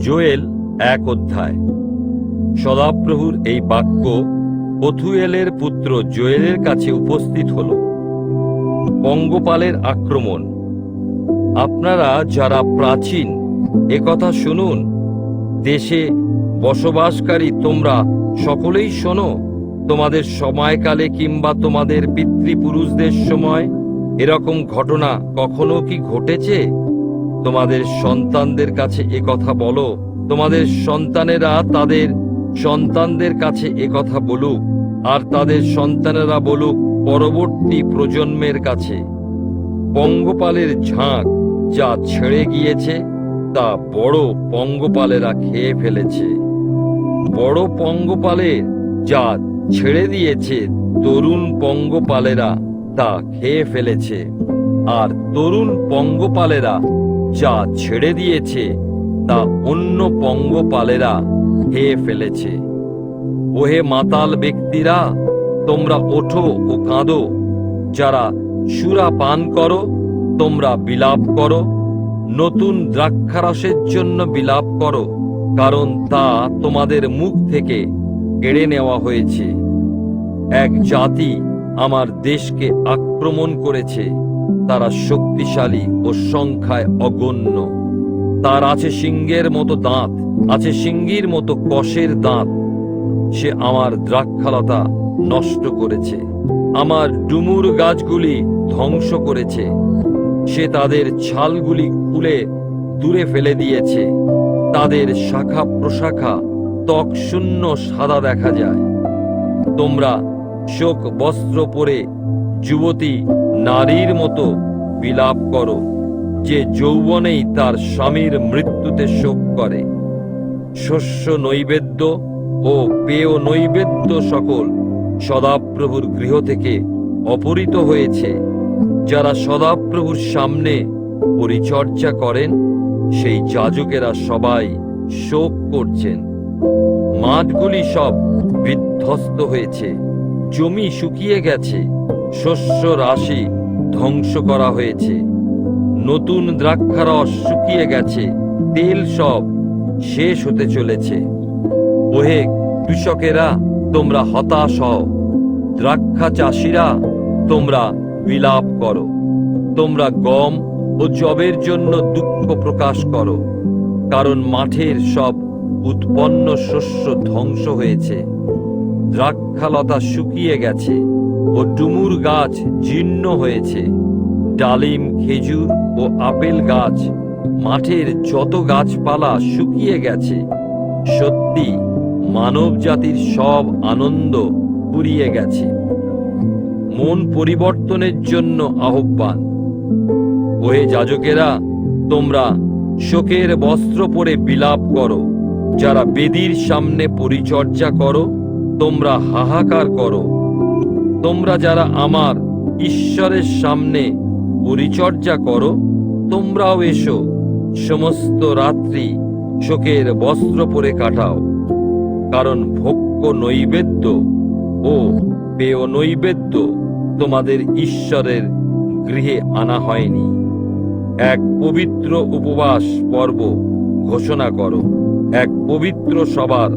Joel এক অধ্যায়। সদাপ্রভুর এই বাক্য পথুয়েলের পুত্র জোয়েলের কাছে উপস্থিত হল। পঙ্গপালের আক্রমণ। আপনারা যারা প্রাচীন একথা শুনুন। দেশে বসবাসকারী তোমরা সকলেই শোনো, তোমাদের সময়কালে কিংবা তোমাদের পিতৃপুরুষদের সময় এরকম ঘটনা কখনো কি ঘটেছে? তোমাদের সন্তানদের কাছে একথা বলো। তোমাদের সন্তানেরা তাদের সন্তানদের কাছে একথা বলুক, আর তাদের সন্তানেরা বলুক পরবর্তী প্রজন্মের কাছে। পঙ্গপালের ঝাঁক যা ছেড়ে গিয়েছে, তা বড় পঙ্গপালেরা খেয়ে ফেলেছে। বড় পঙ্গপালের যা ছেড়ে দিয়েছে, তরুণ পঙ্গপালেরা তা খেয়ে ফেলেছে। আর তরুণ পঙ্গপালেরা যা ছেড়ে দিয়েছে, তা অন্য পঙ্গপালেরা খেয়ে ফেলেছে। ওহে মাতাল ব্যক্তিরা, তোমরা ওঠো ও কাঁদো। যারা সুরা পান করো, তোমরা বিলাপ করো। নতুন দ্রাক্ষারসের জন্য বিলাপ করো, কারণ তা তোমাদের মুখ থেকে কেড়ে নেওয়া হয়েছে। এক জাতি আমার দেশকে আক্রমণ করেছে। তারা শক্তিশালী ও সংখ্যায় অগণ্য। তার আছে সিংহের মতো দাঁত, আছে সিংহীর মতো কষের দাঁত। সে আমার দ্রাক্ষালতা নষ্ট করেছে, আমার ডুমুর গাছগুলি ধ্বংস করেছে। সে তাদের ছালগুলি খুলে দূরে ফেলে দিয়েছে। তাদের শাখা প্রশাখা ত্বক শূন্য সাদা দেখা যায়। তোমরা শোক বস্ত্র পরে যুবতী নারীর মতো বিলাপ করো, যে যৌবনেই তার স্বামীর মৃত্যুতে শোক করে। শস্য নৈবেদ্য ও পেয় নৈবেদ্য সকল সদাপ্রভুর গৃহ থেকে অপহৃত হয়েছে। যারা সদাপ্রভুর সামনে পরিচর্যা করেন, সেই যাজকেরা সবাই শোক করছেন। মাঠগুলি সব বিধ্বস্ত হয়েছে। জমি শুকিয়ে গেছে, শস্য রাশি ধ্বংস করা হয়েছে। নতুন দ্রাক্ষারস শুকিয়ে গেছে, তেল সব শেষ হতে চলেছে। ওহে কৃষকেরা, তোমরা হতাশ হও। দ্রাক্ষা চাষিরা, তোমরা বিলাপ করো। তোমরা গম ও জবের জন্য দুঃখ প্রকাশ করো। কারণ মাঠের সব উৎপন্ন শস্য ধ্বংস হয়েছে। দ্রাক্ষালতা শুকিয়ে গেছে ও ডুমুর গাছ জীর্ণ হয়েছে। ডালিম, খেজুর ও আপেল গাছ, মাঠের যত গাছপালা শুকিয়ে গেছে, সত্যি মানব জাতির সব আনন্দ পুড়িয়ে গেছে। মন পরিবর্তনের জন্য আহ্বান। ওহে যাজকেরা, তোমরা শোকের বস্ত্র পরে বিলাপ করো, যারা বেদির সামনে পরিচর্যা করো তোমরা হাহাকার করো। তোমরা যারা আমার ঈশ্বরের সামনে পরিচর্যা করো, তোমরাও এসো, সমস্ত রাত্রি শোকের বস্ত্র পরে কাটাও। কারণ ভক্ষ নৈবেদ্য ও পেয় নৈবেদ্য তোমাদের ঈশ্বরের গৃহে আনা হয়নি। এক পবিত্র উপবাস পর্ব ঘোষণা করো। এক পবিত্র সবার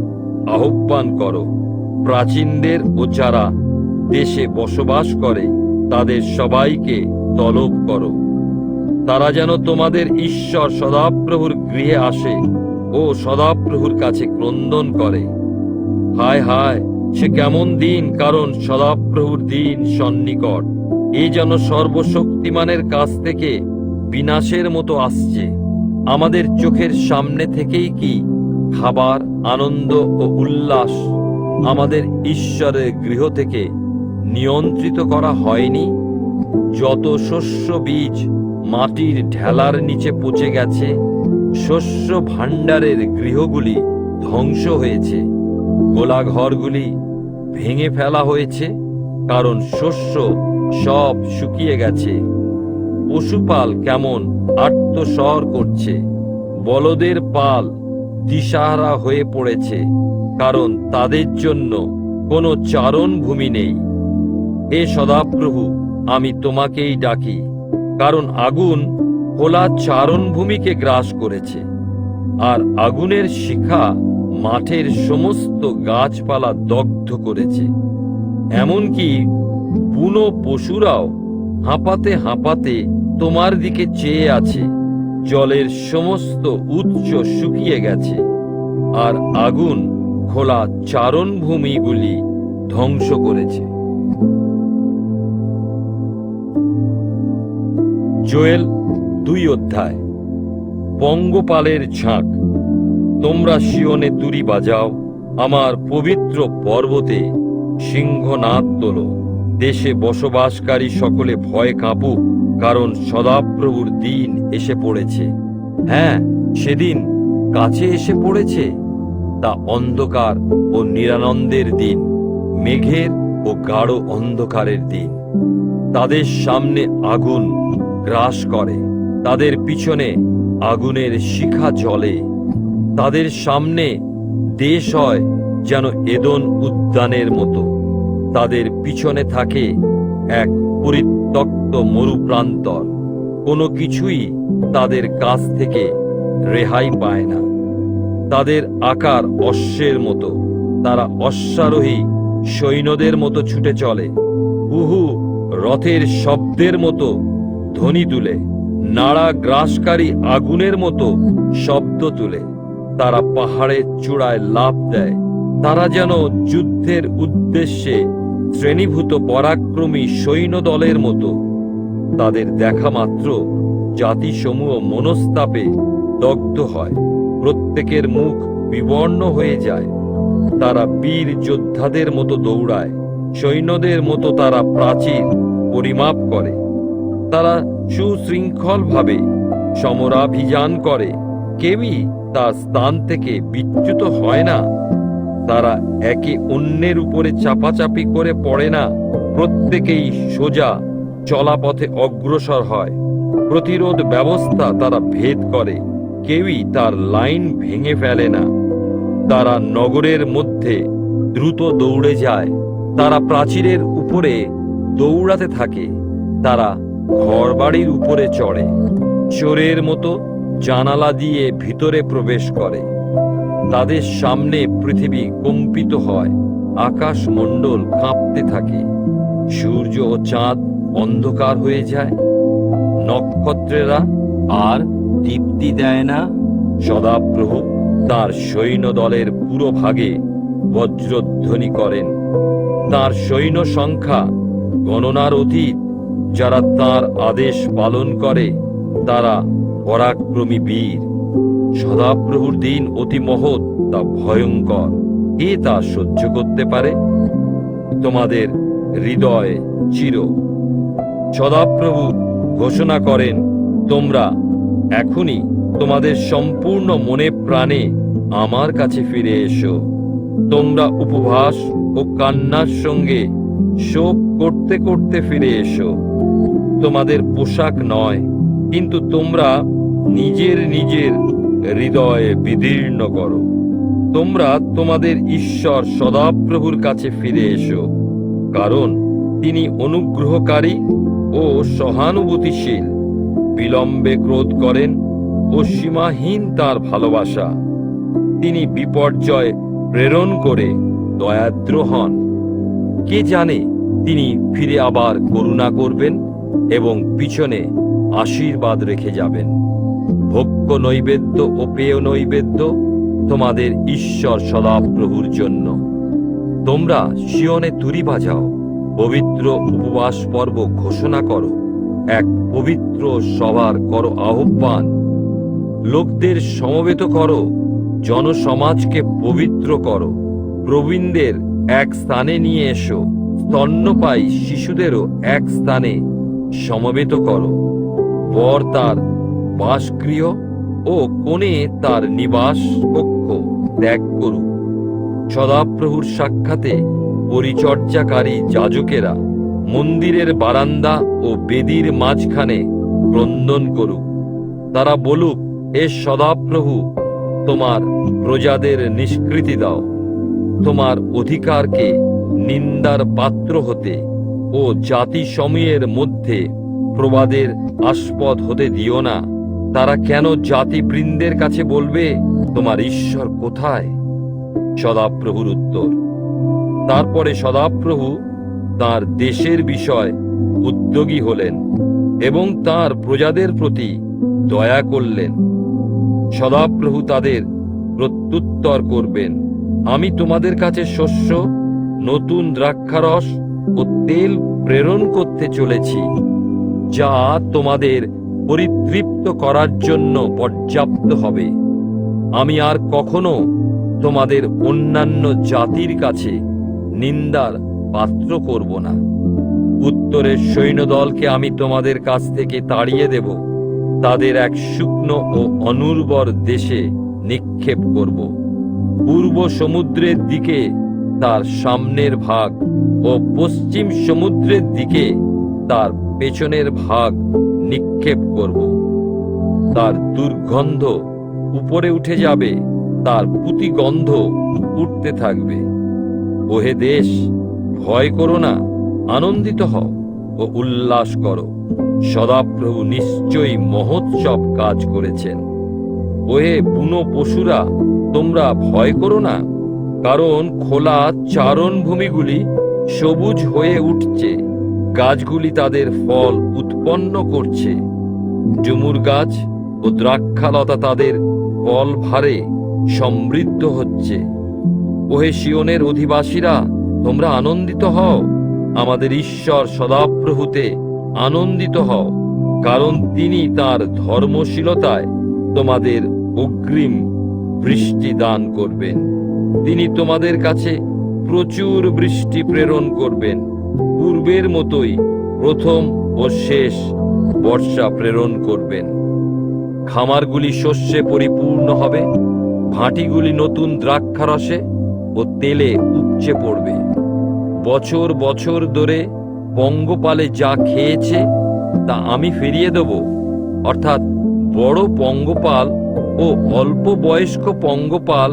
আহ্বান করো। প্রাচীনদের ও যারা দেশে বসবাস করে, তাদের সবাইকে তলব করো। তারা যেন তোমাদের ঈশ্বর সদাপ্রভুর গৃহে আসে ও সদাপ্রভুর কাছে ক্রন্দন করে। হায় হায়, সে কেমন দিন, কারণ সদাপ্রভুর দিন সন্নিকট। এ যেন সর্বশক্তিমানের কাছ থেকে বিনাশের মতো আসছে। আমাদের চোখের সামনে থেকেই কি খাবার, আনন্দ ও উল্লাস আমাদের ঈশ্বরের গৃহ থেকে নিয়ন্ত্রিত করা হয়নি। যত শস্য বীজ মাটির ঢেলার নিচে পচে গেছে, শস্য ভাণ্ডারের গৃহগুলি ধ্বংস হয়েছে। গোলাঘরগুলি ভেঙে ফেলা হয়েছে, কারণ শস্য সব শুকিয়ে গেছে। পশুপাল কেমন আত্মস্বর করছে। বলদের পাল দিশাহারা হয়ে পড়েছে, কারণ তাদের জন্য কোনো চারণ ভূমি নেই। হে সদাপ্রভু, আমি তোমাকেই ডাকি, কারণ আগুন খোলা চারণ ভূমিকে গ্রাস করেছে, আর আগুনের শিখা মাঠের সমস্ত গাছপালা দগ্ধ করেছে। এমনকি বুনো পশুরাও হাঁপাতে হাঁপাতে তোমার দিকে চেয়ে আছে। জলের সমস্ত উৎস শুকিয়ে গেছে, আর আগুন খোলা চারণভূমিগুলি ধ্বংস করেছে। জোয়েল দুই অধ্যায়, পঙ্গপালের ঝাঁক, তোমরা শিওনে তুরি বাজাও, আমার পবিত্র পর্বতে সিংহনাদ তোলো, দেশে বসবাসকারী সকলে ভয় কাঁপুক কারণ সদাপ্রভুর দিন এসে পড়েছে। হ্যাঁ সেদিন কাছে এসে পড়েছে তা অন্ধকার ও নিরানন্দের দিন, মেঘের ও গাঢ় অন্ধকারের দিন। তাদের সামনে আগুন গ্রাস করে, তাদের পিছনে আগুনের শিখা জ্বলে। তাদের সামনে দেশ হয় যেন এদন উদ্যানের মতো। তাদের পিছনে থাকে এক পরিত্যক্ত মরুপ্রান্তর। কোনো কিছুই তাদের কাছ থেকে রেহাই পায় না। তাদের আকার অশ্বের মতো। তারা অশ্বারোহী সৈন্যদের মতো ছুটে চলে। হুহু রথের শব্দের মতো ধ্বনি তুলে। নাড়া গ্রাসকারী আগুনের মতো শব্দ তুলে। তারা পাহাড়ের চূড়ায় লাফ দেয়। তারা যেন যুদ্ধের উদ্দেশ্যে শ্রেণীভূত পরাক্রমী সৈন্যদলের মতো। তাদের দেখা মাত্র জাতিসমূহ মনস্তাপে দগ্ধ হয়। প্রত্যেকের মুখ বিবর্ণ হয়ে যায়। তারা বীর যোদ্ধাদের মতো দৌড়ায়। সৈন্যদের মতো তারা প্রাচীর পরিমাপ করে। তারা সুশৃঙ্খলভাবে সমরাভিযান করে। কেউই তার স্থান থেকে বিচ্যুত হয় না। তারা একে অন্যের উপরে চাপাচাপি করে পড়ে না। প্রত্যেকেই সোজা, চলাপথে অগ্রসর হয়। প্রতিরোধ ব্যবস্থা তারা ভেদ করে, কেউই তার লাইন ভেঙে ফেলে না। তারা নগরের মধ্যে দ্রুত দৌড়ে যায়। তারা প্রাচীরের উপরে দৌড়াতে থাকে। তারা ঘরবাড়ির উপরে চড়ে। চোরের মতো জানালা দিয়ে ভিতরে প্রবেশ করে। তাদের সামনে পৃথিবী কম্পিত হয় আকাশ মণ্ডল কাঁপতে থাকে, সূর্য ও চাঁদ অন্ধকার হয়ে যায়, নক্ষত্রেরা আর দীপ্তি দেয় না। সদাপ্রভু তার সৈন্য দলের পুরো ভাগে বজ্রধ্বনি করেন। তার সৈন্য সংখ্যা গণনার অতীত, যারা তার আদেশ পালন করে, তারা পরাক্রমী বীর। সদাপ্রভুর দিন অতি মহৎ তা ভয়ঙ্কর। কে তা সহ্য করতে পারে? তোমাদের হৃদয় চির। সদাপ্রভু ঘোষণা করেন, তোমরা এখনই তোমাদের সম্পূর্ণ মনে প্রাণে আমার কাছে ফিরে এসো। তোমরা উপবাস ও কান্নার সঙ্গে শোক করতে করতে ফিরে এসো। তোমাদের পোশাক নয়, কিন্তু তোমরা নিজের নিজের হৃদয়ে বিদীর্ণ করো। তোমরা তোমাদের ঈশ্বর সদাপ্রভুর কাছে ফিরে এসো, কারণ তিনি অনুগ্রহকারী ও সহানুভূতিশীল। বিলম্বে ক্রোধ করেন ও সীমাহীন তার ভালোবাসা। তিনি বিপর্যয় প্রেরণ করে দয়াদ্র হন। কে জানে তিনি ফিরে আবার করুণা করবেন এবং পিছনে আশীর্বাদ রেখে যাবেন। ভোগ্য নৈবেদ্য ও পেয় নৈবেদ্য তোমাদের ঈশ্বর সদাপ্রভুর জন্য। তোমরা শিয়নে তুরি বাজাও, পবিত্র উপবাস পর্ব ঘোষণা করো, এক পবিত্র সভার করো আহ্বান। লোকদের সমবেত করো, জনসমাজকে পবিত্র করো, প্রবীণদের এক স্থানে নিয়ে এসো, স্তন্যপায়ী শিশুদেরও এক স্থানে সমবেত করো। বর তার বাসগৃহ ও কোণে তার নিবাস কক্ষ ত্যাগ করুক। সদাপ্রভুর সাক্ষাতে পরিচর্যাকারী যাজকেরা মন্দিরের বারান্দা ও বেদির মাঝখানে ক্রন্দন করুক। তারা বলুক এ সদাপ্রভু, তোমার প্রজাদের নিষ্কৃতি দাও। তোমার অধিকারকে নিন্দার পাত্র হতে ও জাতি সময়ের মধ্যে প্রবাদের আস্পদ হতে দিও না। তারা কেন জাতিবৃন্দের কাছে বলবে, তোমার ঈশ্বর কোথায়? সদাপ্রভুর উত্তর। তারপরে সদাপ্রভু তার দেশের বিষয় উদ্যোগী হলেন এবং তার প্রজাদের প্রতি দয়া করলেন। সদাপ্রভু তাদের প্রত্যুত্তর করবেন, আমি তোমাদের কাছে শস্য, নতুন দ্রাক্ষারস ও তেল প্রেরণ করতে চলেছি, যা তোমাদের পরিতৃপ্ত করার জন্য পর্যাপ্ত হবে। আমি আর কখনো তোমাদের অন্যান্য জাতির কাছে নিন্দার পাত্র করব না। উত্তরের সৈন্যদলকে আমি তোমাদের কাছ থেকে তাড়িয়ে দেব। তাদের এক শুকনো ও অনুর্বর দেশে নিক্ষেপ করব। পূর্ব সমুদ্রের দিকে তার সামনের ভাগ ও পশ্চিম সমুদ্রের দিকে তার পেছনের ভাগ নিক্ষেপ করব। তার দুর্গন্ধ উপরে উঠে যাবে, তার পুতিগন্ধ উঠতে থাকবে। ওহে দেশ, ভয় করো না, আনন্দিত হও ও উল্লাস করো। সদাপ্রভু নিশ্চয়ই মহোৎসব কাজ করেছেন। ওহে বুনো পশুরা, তোমরা ভয় করো না, কারণ খোলা চারণ ভূমিগুলি সবুজ হয়ে উঠছে। গাছগুলি তাদের ফল উৎপন্ন করছে। ডুমুর গাছ ও দ্রাক্ষালতা তাদের ফল ভারে সমৃদ্ধ হচ্ছে। ওহে শিওনের অধিবাসীরা, তোমরা আনন্দিত হও। আমাদের ঈশ্বর সদাপ্রভুতে আনন্দিত হও, কারণ তিনি তার ধর্মশীলতায় তোমাদের অগ্রিম বৃষ্টি দান করবেন। তিনি তোমাদের কাছে প্রচুর বৃষ্টি প্রেরণ করবেন। পূর্বের মতোই প্রথম ও শেষ বর্ষা প্রেরণ করবেন। খামারগুলি শস্যে পরিপূর্ণ হবে, ভাটিগুলি নতুন দ্রাক্ষারসে ও তেলে উপচে পড়বে। বছর বছর ধরে পঙ্গপালে যা খেয়েছে, তা আমি ফিরিয়ে দেব। অর্থাৎ বড় পঙ্গপাল ও অল্প বয়স্ক পঙ্গপাল,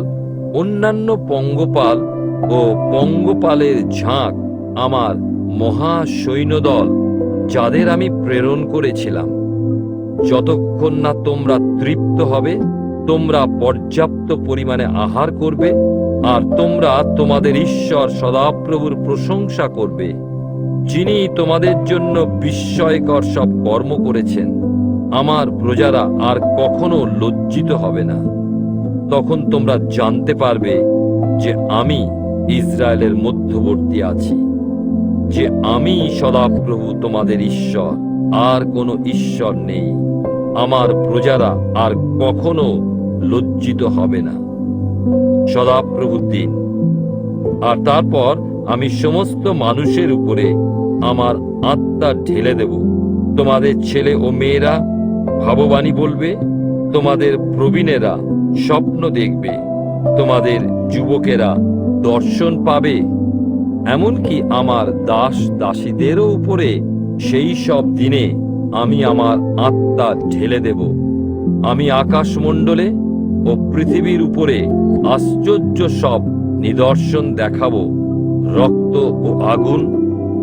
অন্যান্য পঙ্গপাল ও পঙ্গপালের ঝাঁক আমার মহা সৈন্যদল যাদের আমি প্রেরণ করেছিলাম। যতক্ষণ না তোমরা তৃপ্ত হবে, তোমরা পর্যাপ্ত পরিমাণে আহার করবে, আর তোমরা তোমাদের ঈশ্বর সদাপ্রভুর প্রশংসা করবে, যিনি তোমাদের জন্য বিস্ময়কর সব কর্ম করেছেন। আমার প্রজারা আর কখনো লজ্জিত হবে না। তখন তোমরা জানতে পারবে যে আমি ইসরায়েলের মধ্যবর্তী আছি। যে আমি সদাপ্রভু তোমাদের ঈশ্বর, আর কোনো ঈশ্বর নেই। আমার প্রজারা আর কখনো লজ্জিত হবে না। সদাপ্রভুর দিন। আর তারপর আমি সমস্ত মানুষের উপরে আমার আত্মা ঢেলে দেব। তোমাদের ছেলে ও মেয়েরা ভাববাণী বলবে, তোমাদের প্রবীণেরা স্বপ্ন দেখবে, তোমাদের যুবকেরা দর্শন পাবে এমনকি আমার দাস দাসীদেরও উপরে সেই সব দিনে আমি আমার আত্মা ঢেলে দেব। আমি আকাশমণ্ডলে ও পৃথিবীর উপরে আশ্চর্য সব নিদর্শন দেখাব। রক্ত ও আগুন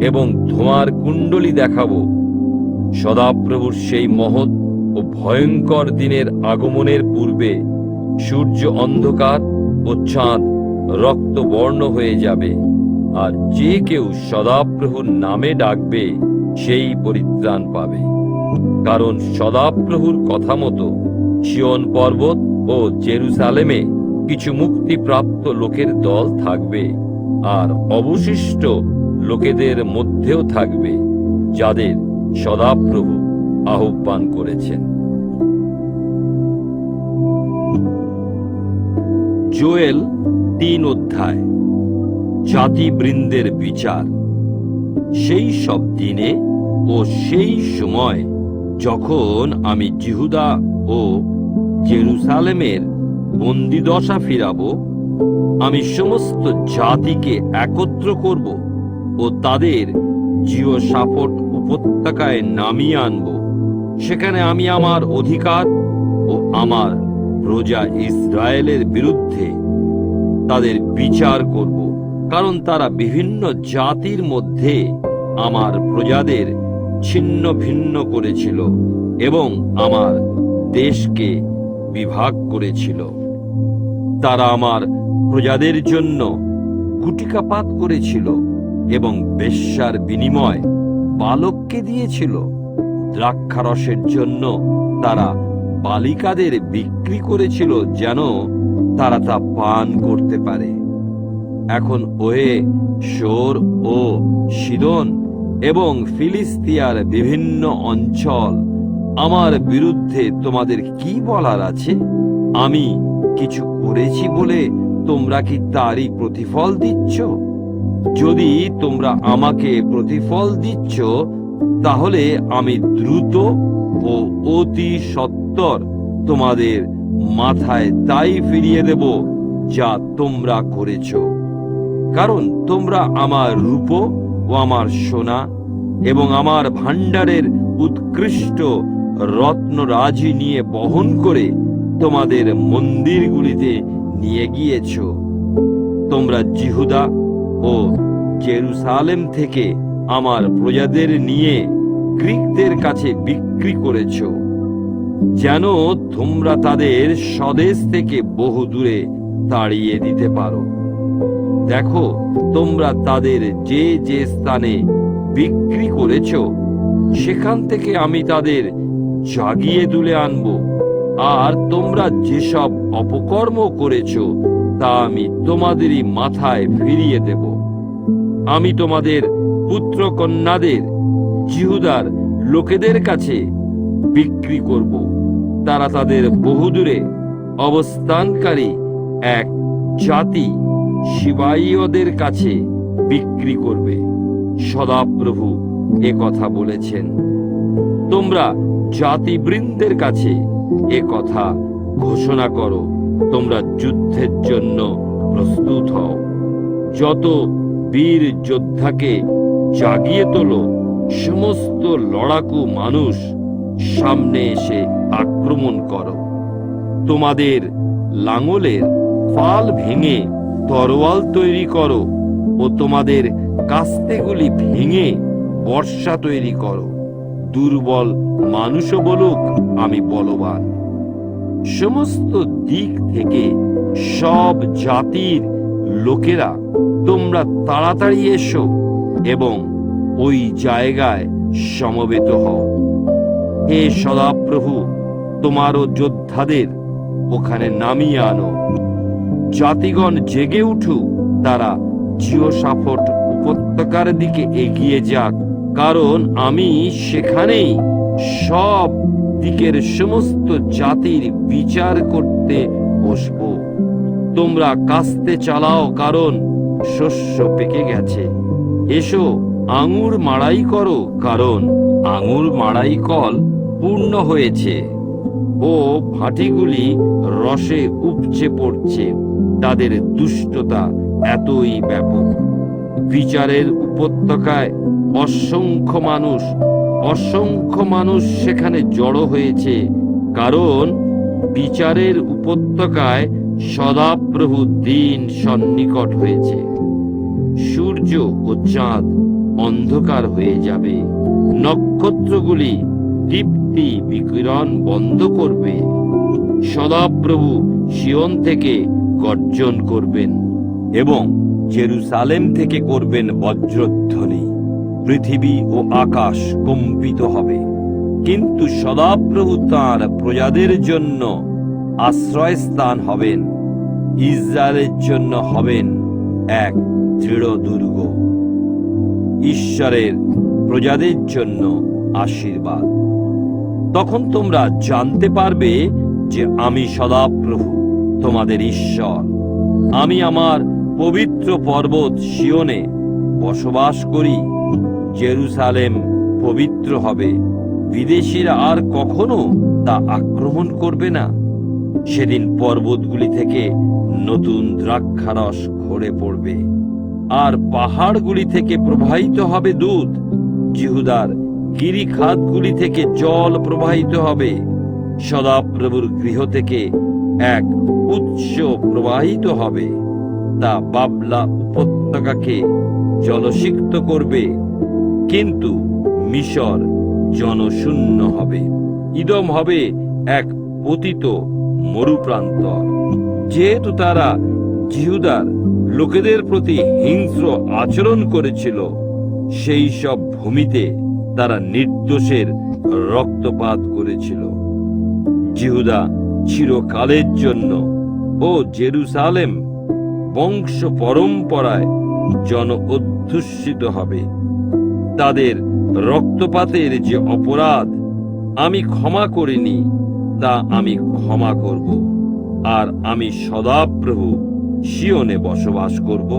এবং ধোঁয়ার কুণ্ডলি দেখাবো। সদাপ্রভুর সেই মহৎ ও ভয়ঙ্কর দিনের আগমনের পূর্বে সূর্য অন্ধকার ও চাঁদ রক্তবর্ণ হয়ে যাবে। আর যে কেউ সদাপ্রভুর নামে ডাকবে, সেই পরিত্রাণ পাবে। কারণ সদাপ্রভুর কথা মতো শিয়ন পর্বত ও জেরুসালেমে কিছু মুক্তিপ্রাপ্ত লোকের দল থাকবে আর অবশিষ্ট লোকেদের মধ্যেও থাকবে যাদের সদাপ্রভু আহ্বান করেছেন। জোয়েল তিন অধ্যায়। জাতিবৃন্দের বিচার। সেই সব দিনে ও সেই সময় যখন আমি জিহুদা ও জেরুসালেমের বন্দিদশা ফিরাব, আমি সমস্ত জাতিকে একত্র করব ও তাদের জিও সাফট উপত্যকায় নামিয়ে আনব। সেখানে আমি আমার অধিকার ও আমার প্রজা ইসরায়েলের বিরুদ্ধে তাদের বিচার করব। কারণ তারা বিভিন্ন জাতির মধ্যে আমার প্রজাদের ছিন্ন ভিন্ন করেছিল এবং আমার দেশকে বিভাগ করেছিল। তারা আমার প্রজাদের জন্য গুটিকাপাত করেছিল এবং বেশ্যার বিনিময় বালককে দিয়েছিল। দ্রাক্ষারসের জন্য তারা বালিকাদের বিক্রি করেছিল যেন তারা তা পান করতে পারে। এখন ওয়ে সোর ও সিদন এবং ফিলিস্তিয়ার বিভিন্ন অঞ্চল। আমার বিরুদ্ধে তোমাদের কি বলার আছে? আমি কিছু করেছি বলে তোমরা কি তারই প্রতিফল দিচ্ছ? যদি তোমরা আমাকে প্রতিফল দিচ্ছ, তাহলে আমি দ্রুত ও অতি সত্বর তোমাদের মাথায় তাই ফিরিয়ে দেব যা তোমরা করেছ। কারণ তোমরা আমার রূপ ও আমার সোনা এবং আমার ভাণ্ডারের উৎকৃষ্ট রত্নরাজি নিয়ে বহন করে তোমাদের মন্দিরগুলিতে নিয়ে গিয়েছ। তোমরা জিহুদা ও জেরুসালেম থেকে আমার প্রজাদের নিয়ে গ্রিকদের কাছে বিক্রি করেছ, যেন তোমরা তাদের স্বদেশ থেকে বহু দূরে তাড়িয়ে দিতে পারো। দেখো, তোমরা তাদের যে যে স্থানে বিক্রি করেছ, সেখান থেকে আমি তাদের জাগিয়ে তুলে আনব। আর তোমরা যেসব অপকর্ম করেছ, তা আমি তোমাদেরই মাথায় ফিরিয়ে দেব। আমি তোমাদের পুত্র কন্যাদের জিহুদার লোকেদের কাছে বিক্রি করব। তারা তাদের বহুদূরে অবস্থানকারী এক জাতি। শিবাইয়দের কাছে বিক্রি করবে। সদাপ্রভু এ কথা বলেছেন। তোমরা জাতিবৃন্দের কাছে এ কথা ঘোষণা করো। তোমরা যুদ্ধের জন্য প্রস্তুত হও। যত বীর যোদ্ধাকে জাগিয়ে তোলো, সমস্ত লড়াকু মানুষ সামনে এসে আক্রমণ করো। তোমাদের লাঙলের ফাল ভেঙে তরোয়াল তৈরি করো ও তোমাদের কাস্তেগুলি ভেঙে বর্ষা তৈরি করো। দুর্বল মানুষও বলুক, আমি বলবান। সমস্ত দিক থেকে সব জাতির লোকেরা তোমরা তাড়াতাড়ি এসো এবং ওই জায়গায় সমবেত হও। হে সদাপ্রভু, তোমারও যোদ্ধাদের ওখানে নামিয়ে আনো। জাতিগণ জেগে উঠুক, তারা জিও সাফট উপত্যকার দিকে এগিয়ে যাক। কারণ আমি সেখানেই সব দিকের সমস্ত জাতির বিচার করতে বসব। তোমরা কাস্তে চালাও, কারণ শস্য পেকে গেছে। এসো, আঙুর মাড়াই করো, কারণ আঙুর মাড়াই কল পূর্ণ হয়েছে। ও ভাটিগুলি রসে উপচে পড়ছে। তাদের দুষ্টতা এতই ব্যাপক। বিচারের উপত্যকায় অসংখ্য মানুষ অসংখ্য মানুষ সেখানে জড়ো হয়েছে কারণ বিচারের উপত্যকায় সদাপ্রভু দিন সন্নিকট হয়েছে। সূর্য ও চাঁদ অন্ধকার হয়ে যাবে। নক্ষত্রগুলি দীপ্তি বিকিরণ বন্ধ করবে। সদাপ্রভু সিয়ন থেকে গর্জন করবেন এবং জেরুসালেম থেকে করবেন বজ্রধ্বনি। পৃথিবী ও আকাশ কম্পিত হবে। কিন্তু সদাপ্রভু তাঁর প্রজাদের জন্য আশ্রয়স্থান হবেন। ইসরায়েলের জন্য হবেন এক দৃঢ় দুর্গ। ঈশ্বরের প্রজাদের জন্য আশীর্বাদ। তখন তোমরা জানতে পারবে যে আমি সদাপ্রভু। তোমাদের ঈশ্বর। আমি আমার পবিত্র পর্বত সিয়নে বসবাস করি, জেরুসালেম পবিত্র হবে। বিদেশিরা আর কখনো তা আক্রমণ করবে না। সেদিন পর্বতগুলি থেকে নতুন দ্রাক্ষারস খড়ে পড়বে, আর পাহাড়গুলি থেকে প্রবাহিত হবে দুধ জিহুদার গিরিখাতগুলি থেকে জল প্রবাহিত হবে। সদাপ্রভুর গৃহ থেকে এক উৎস প্রবাহিত হবে, তা বাবলা উপত্যকাকে জলসিক্ত করবে, কিন্তু মিশর জনশূন্য হবে। ইদম হবে এক পতিত মরুপ্রান্তর। যেহেতু তারা জিহুদার লোকেদের প্রতি হিংস্র আচরণ করেছিল, সেই সব ভূমিতে তারা নির্দোষের রক্তপাত করেছিল। জিহুদা চিরকালের জন্য ও জেরুসালেম, বংশ পরম্পরায় জন অধ্যুষিত হবে। তাদের রক্তপাতের যে অপরাধ আমি ক্ষমা করিনি, তা আমি ক্ষমা করব। আর আমি সদাপ্রভু শিওনে বসবাস করব।